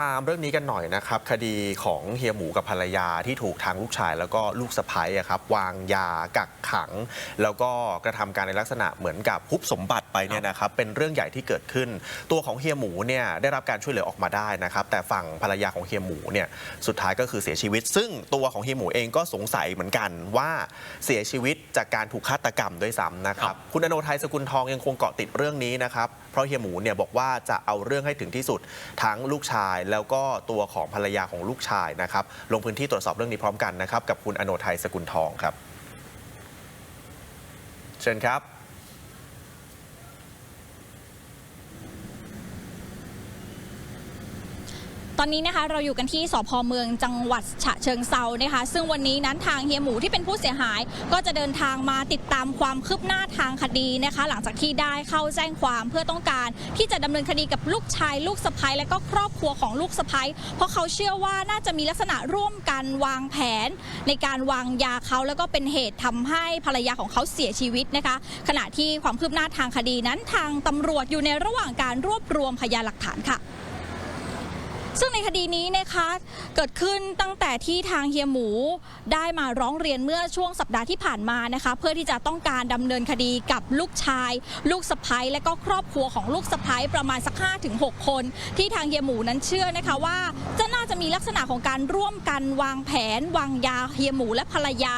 ตามเรื่องนี้กันหน่อยนะครับ คดีของเฮียหมูกับภรรยาที่ถูกทางลูกชายแล้วก็ลูกสะใภ้อะครับ วางยากักขัง แล้วก็กระทำการในลักษณะเหมือนกับฮุบสมบัติไปเนี่ยนะครับเป็นเรื่องใหญ่ที่เกิดขึ้น ตัวของเฮียหมูเนี่ยได้รับการช่วยเหลือออกมาได้นะครับ แต่ฝั่งภรรยาของเฮียหมูเนี่ยสุดท้ายก็คือเสียชีวิต ซึ่งตัวของเฮียหมูเองก็สงสัยเหมือนกันว่าเสียชีวิตจากการถูกฆาตกรรมด้วยซ้ำนะครับคุณอโนไทยสกุลทองยังคงเกาะติดเรื่องนี้นะครับเพราะเฮียหมูเนี่ยบอกว่าจะเอาเรื่องให้ถึงที่สุดทั้งลูกชายแล้วก็ตัวของภรรยาของลูกชายนะครับ ลงพื้นที่ตรวจสอบเรื่องนี้พร้อมกันนะครับ กับคุณอโนไทยสกุลทองครับ เชิญครับ ตอนนี้นะคะเราอยู่กันที่สพเมืองจังหวัดฉะเชิงเซานะคะ ซึ่งวันนี้นั้นทางเฮียหมูที่เป็นผู้เสียหาย ก็จะเดินทางมาติดตามความคืบหน้าทางคดีนะคะ หลังจากที่ได้เข้าแจ้งความเพื่อต้องการที่จะดำเนินคดีกับลูกชาย ลูกสะใภ้และก็ครอบครัวของลูกสะใภ้เพราะเขาเชื่อว่าน่าจะมีลักษณะร่วมกันวางแผน ในการวางยาเขาแล้วก็เป็นเหตุทำให้ภรรยาของเขาเสียชีวิตนะคะ ขณะที่ความคืบหน้าทางคดีนั้นทางตำรวจอยู่ในระหว่างการรวบรวมพยานหลักฐานค่ะ ซึ่งในคดีนี้นะคะเกิดขึ้นตั้งแต่ที่ทางเฮียหมูได้มาร้องเรียนเมื่อช่วงสัปดาห์ที่ผ่านมานะคะเพื่อที่จะต้องการดำเนินคดีกับลูกชาย ลูกสะใภ้และก็ครอบครัวของลูกสะใภ้ประมาณสัก5ถึง6คน ที่ทางเฮียหมูนั้นเชื่อนะคะว่าจะน่าจะมีลักษณะของการร่วมกันวางแผน วางยาเฮียหมูและภรรยา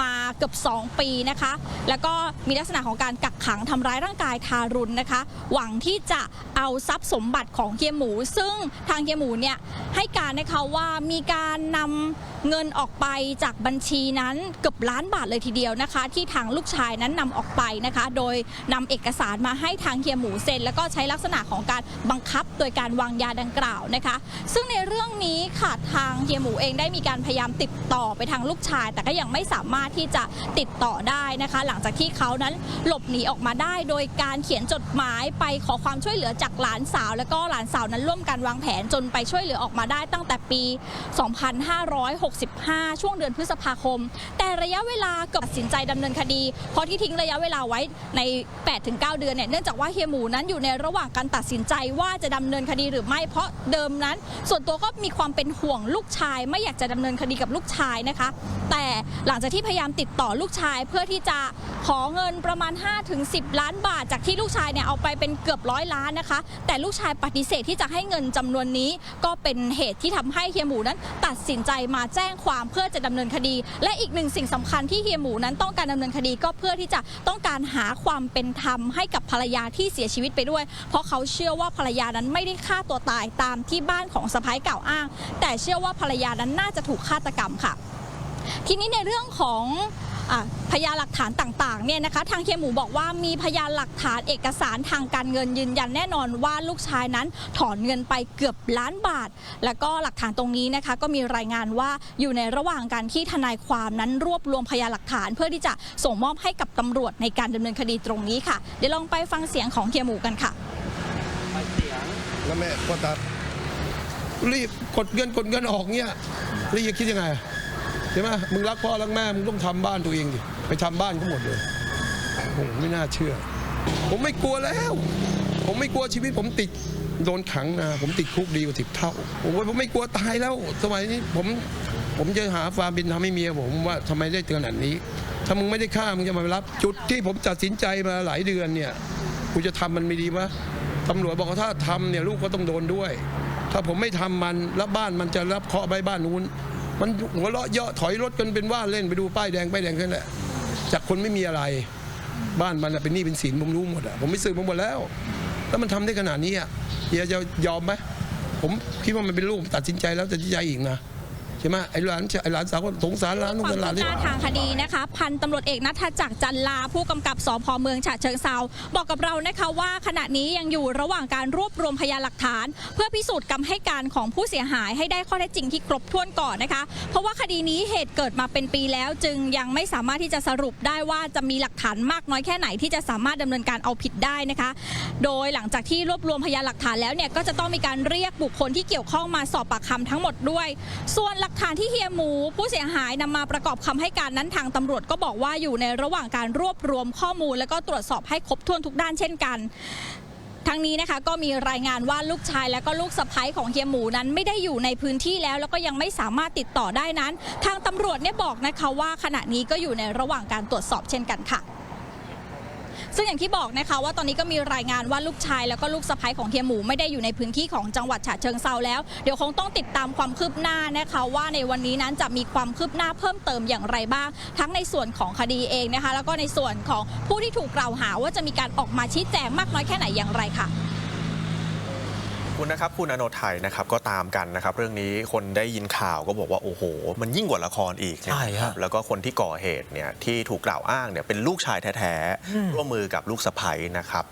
มาเกือบ 2 ปีนะคะ แล้วก็มีลักษณะของการกักขังทำร้ายร่างกายทารุณนะคะ หวังที่จะเอาทรัพย์สมบัติของเฮียหมู ซึ่งทางเฮียหมูเนี่ยให้การนะคะว่ามีการนำเงินออกไปจากบัญชีนั้นเกือบล้านบาทเลยทีเดียวนะคะ ที่ทางลูกชายนั้นนำออกไปนะคะ โดยนำเอกสารมาให้ทางเฮียหมูเซ็น แล้วก็ใช้ลักษณะของการบังคับโดยการวางยาดังกล่าวนะคะ ซึ่งในเรื่องนี้ค่ะทางเฮียหมูเองได้มีการพยายามติดต่อไปทางลูกชาย แต่ก็ยังไม่สามารถที่จะติดต่อได้นะคะ หลังจากที่เขานั้นหลบหนีออกมาได้ โดยการเขียนจดหมายไปขอความช่วยเหลือจากหลานสาว แล้วก็หลานสาวนั้นร่วมกันวางแผนจนไปช่วยเหลือออกมาได้ตั้งแต่ปี 2565 ช่วงเดือนพฤษภาคม แต่ระยะเวลาเกือบตัดสินใจดำเนินคดี เพราะที่ทิ้งระยะเวลาไว้ใน 8-9 เดือนเนี่ยเนื่องจากว่าเฮียหมูนั้นอยู่ในระหว่างการตัดสินใจว่าจะดำเนินคดีหรือไม่เพราะเดิมนั้น ส่วนตัวก็มีความเป็นห่วงลูกชาย ไม่อยากจะดำเนินคดีกับลูกชายนะคะ แต่หลังจากที่พยายามติดต่อลูกชายเพื่อที่จะ ขอเงินประมาณ 5-10 ล้านบาท จากที่ลูกชายเนี่ยเอาไปเป็นเกือบร้อยล้านนะคะ แต่ลูกชายปฏิเสธที่จะให้เงินจำนวนนี้ ก็เป็นเหตุที่ทำให้เฮียหมูนั้น ตัดสินใจมาแจ้งความเพื่อจะดำเนินคดี และอีกหนึ่งสิ่งสำคัญที่เฮียหมูนั้นต้องการดำเนินคดีก็เพื่อที่จะต้องการหาความเป็นธรรมให้กับภรรยาที่เสียชีวิตไปด้วย เพราะเขาเชื่อว่าภรรยานั้นไม่ได้ฆ่าตัวตายตามที่บ้านของสะพ้ายกล่าอ้าง แต่เชื่อว่าภรรยานั้นน่าจะถูกฆาตกรรมค่ะ ทีนี้ในเรื่องของ พยานหลักฐานต่างๆเนี่ยนะคะ ทางเฮียหมูบอกว่ามีพยานหลักฐานเอกสารทางการเงินยืนยันแน่นอนว่าลูกชายนั้นถอนเงินไปเกือบล้านบาท แล้วก็หลักฐานตรงนี้นะคะ ก็มีรายงานว่าอยู่ในระหว่างการที่ทนายความนั้นรวบรวมพยานหลักฐาน เพื่อที่จะส่งมอบให้กับตำรวจในการดำเนินคดีตรงนี้ค่ะเดี๋ยวลองไปฟังเสียงของเฮียหมูกันค่ะเสียงแล้วแม่พ่อตารีบกดเงินกดเงินออกเงี้ยแล้วจะคิดยังไง ช่ไหมมึงรักพ่อรักแม่ มึงต้องทำบ้านตัวเองดิ ไปทำบ้านเขาหมดเลยโอ้โหไม่น่าเชื่อ ผมไม่กลัวแล้ว ผมไม่กลัวชีวิต ผมติดโดนขังนะ ผมติดคุกดีกว่าสิบเท่า ผมว่าผมไม่กลัวตายแล้ว สมัยนี้ผมผมจะหาความเป็นธรรมให้เมียผมว่าทำไมได้เตือนอันนี้ ถ้ามึงไม่ได้ฆ่ามึงจะมารับ จุดที่ผมตัดสินใจมาหลายเดือนเนี่ยกูจะทำมันไม่ดีวะตำรวจบอกว่าถ้าทำเนี่ยลูกก็ต้องโดนด้วย ถ้าผมไม่ทำมันแล้วบ้านมันจะรับเคาะใบบ้านนู้น มันหัวเราะเยาะถอยรถกันเป็นว่าเล่นไปดูป้ายแดงป้ายแดงแค่นั้นแหละจากคนไม่มีอะไร บ้านมันน่ะเป็นหนี้เป็นสินผมรู้หมดอะผมไม่ซื้อมาหมดแล้ว แล้วมันทำได้ขนาดนี้อะเฮียจะยอมไหมผมคิดว่ามันเป็นลูกตัดสินใจแล้วตัดสินใจอีกนะ ใช่ไหมไอ้หลานไอ้หลานสาวก็สงสารหลานสงความหลานคืบหน้าทางคดีนะคะ พันตำรวจเอกนัทจักรจันลาผู้กำกับสพเมืองฉะเชิงเซาบอกกับเรานะคะว่าขณะนี้ยังอยู่ระหว่างการรวบรวมพยานหลักฐาน เพื่อพิสูจน์คำให้การของผู้เสียหายให้ได้ข้อเท็จจริงที่ครบถ้วนก่อนนะคะ เพราะว่าคดีนี้เหตุเกิดมาเป็นปีแล้ว จึงยังไม่สามารถที่จะสรุปได้ว่าจะมีหลักฐานมากน้อยแค่ไหนที่จะสามารถดำเนินการเอาผิดได้นะคะ โดยหลังจากที่รวบรวมพยานหลักฐานแล้วเนี่ยก็จะต้องมีการเรียกบุคคลที่เกี่ยวข้องมาสอบปากคำทั้งหมดด้วย ส่วนหลักฐานที่เฮียหมูผู้เสียหายนำมาประกอบคำให้การนั้นทางตำรวจก็บอกว่าอยู่ในระหว่างการรวบรวมข้อมูล แล้วก็ตรวจสอบให้ครบถ้วนทุกด้านเช่นกันทั้งนี้นะคะก็มีรายงานว่าลูกชายและก็ลูกสะใภ้ของเฮียหมูนั้นไม่ได้อยู่ในพื้นที่แล้ว แล้วก็ยังไม่สามารถติดต่อได้นั้น ทางตำรวจเนี่ยบอกนะคะว่าขณะนี้ก็อยู่ในระหว่างการตรวจสอบเช่นกันค่ะ ซึ่งอย่างที่บอกนะคะว่าตอนนี้ก็มีรายงานว่าลูกชายแล้วก็ลูกสะใภ้ของเฮียหมูไม่ได้อยู่ในพื้นที่ของจังหวัดฉะเชิงเซาแล้ว เดี๋ยวคงต้องติดตามความคืบหน้านะคะว่าในวันนี้นั้นจะมีความคืบหน้าเพิ่มเติมอย่างไรบ้าง ทั้งในส่วนของคดีเองนะคะ แล้วก็ในส่วนของผู้ที่ถูกกล่าวหาว่าจะมีการออกมาชี้แจงมากน้อยแค่ไหนอย่างไรค่ะ คุณนะครับคุณอโนไทยนะครับก็ตามกันนะครับ เรื่องนี้คนได้ยินข่าวก็บอกว่าโอ้โห มันยิ่งกว่าละครอีกใช่นะคฮะรับแล้วก็คนที่ก่อเหตุเนี่ยที่ถูกกล่าวอ้างเนี่ยเป็นลูกชายแท้ๆร่วมมือกับลูกสะใภ้นะครับ